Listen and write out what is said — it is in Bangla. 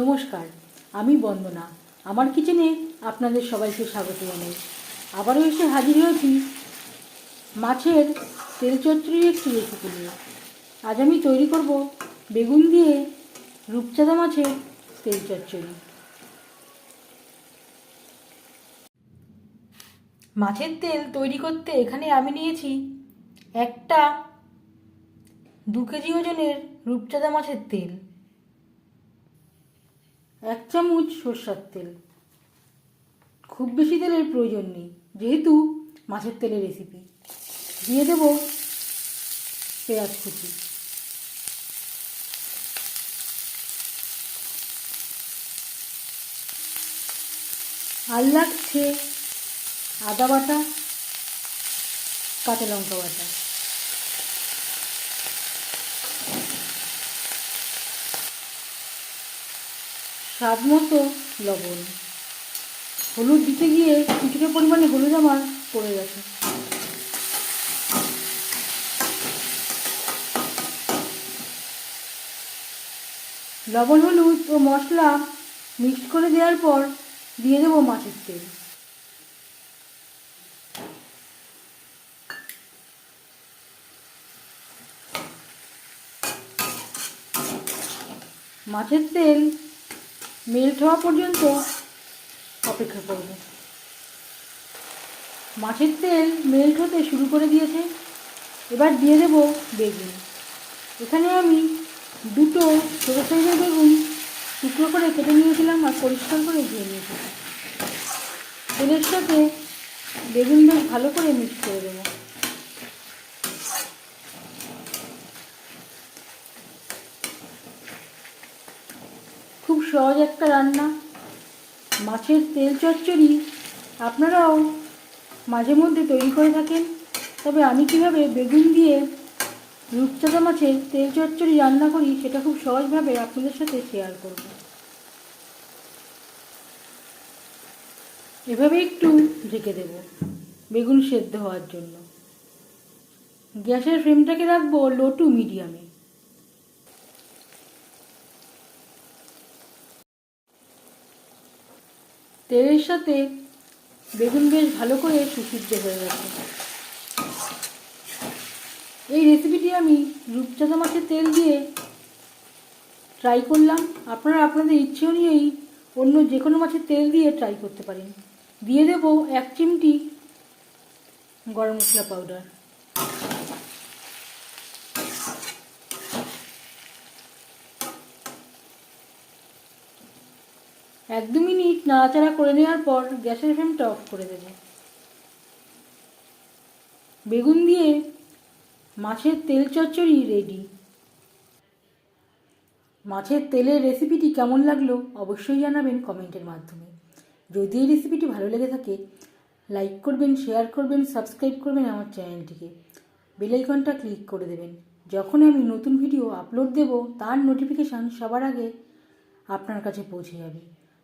নমস্কার, আমি বন্দনা। আমার কিচেনে আপনাদের সবাইকে স্বাগত জানাই। আবারও এসে হাজির হয়েছি মাছের তেল চচ্চড়ির একটি রেসিপি নিয়ে। আজ আমি তৈরি করব বেগুন দিয়ে রূপচাঁদা মাছের তেল চচ্চড়ি মাছের তেল তৈরি করতে এখানে আমি নিয়েছি একটা দু কেজি ওজনের রূপচাঁদা মাছের তেল। এক চামচ সর্ষার তেল। খুব বেশি তেলের প্রয়োজন নেই, যেহেতু মাছের তেলের রেসিপি দিয়ে দেব পেঁয়াজ কুচি। আর লাগছে আদা বাটা, কাঁচা লঙ্কা বাটা। স্বাদ মতো লবণ। হলুদ দিতে গিয়ে কিছুটা পরিমাণে হলুদ আমার পড়ে গেছে। লবণ, হলুদ ও মশলা মিক্সড করে দেওয়ার পর দিয়ে দেবো মাছের তেল। মাছের তেল মেল্ট হওয়া পর্যন্ত অপেক্ষা করব। মাছের তেল মেল্ট হতে শুরু করে দিয়েছে। এবার দিয়ে দেব বেগুন। এখানে আমি দুটো ছোটো সাইজের বেগুন টুকরো করে কেটে নিয়েছিলাম আর পরিষ্কার করে ধুয়ে নিয়েছিলাম। তেলের সাথে বেগুন বেশ ভালো করে মিক্স করে দেবো খুব সহজ একটা রান্না। মাছের তেল চচ্চড়ি, আপনারাও মাঝে মধ্যে তৈরি করে থাকেন। তবে আমি কীভাবে বেগুন দিয়ে রূপচাঁদা মাছের তেল চচ্চড়ি রান্না করি, সেটা খুব সহজভাবে আপনাদের সাথে শেয়ার করব। এভাবে একটু ঢেকে দেব বেগুন সেদ্ধ হওয়ার জন্য। গ্যাসের ফ্লেমটাকে রাখব লো টু মিডিয়ামে তেলের সাথে বেগুন বেশ ভালো করে সুসিদ্ধ হয়ে গেছে। এই রেসিপিটি আমি রূপচাঁদা মাছের তেল দিয়ে ট্রাই করলাম। আপনারা আপনাদের ইচ্ছে অনুযায়ী অন্য যে কোনো মাছের তেল দিয়ে ট্রাই করতে পারেন। দিয়ে দেবো এক চিমটি গরম মশলা পাউডার এক দু মিনিট নাড়াচাড়া করে নেওয়ার পর গ্যাসের ফ্লেমটা অফ করে দেবে। বেগুন দিয়ে মাছের তেল চচ্চড়ি রেডি মাছের তেলের রেসিপিটি কেমন লাগল অবশ্যই জানাবেন কমেন্টের মাধ্যমে। যদি এই রেসিপিটি ভালো লেগে থাকে লাইক করবেন শেয়ার করবেন সাবস্ক্রাইব করবেন আমার চ্যানেলটিকে বেলাইকনটা ক্লিক করে দেবেন। যখন আমি নতুন ভিডিও আপলোড দেব, তার নোটিফিকেশান সবার আগে আপনার কাছে পৌঁছে যাবে।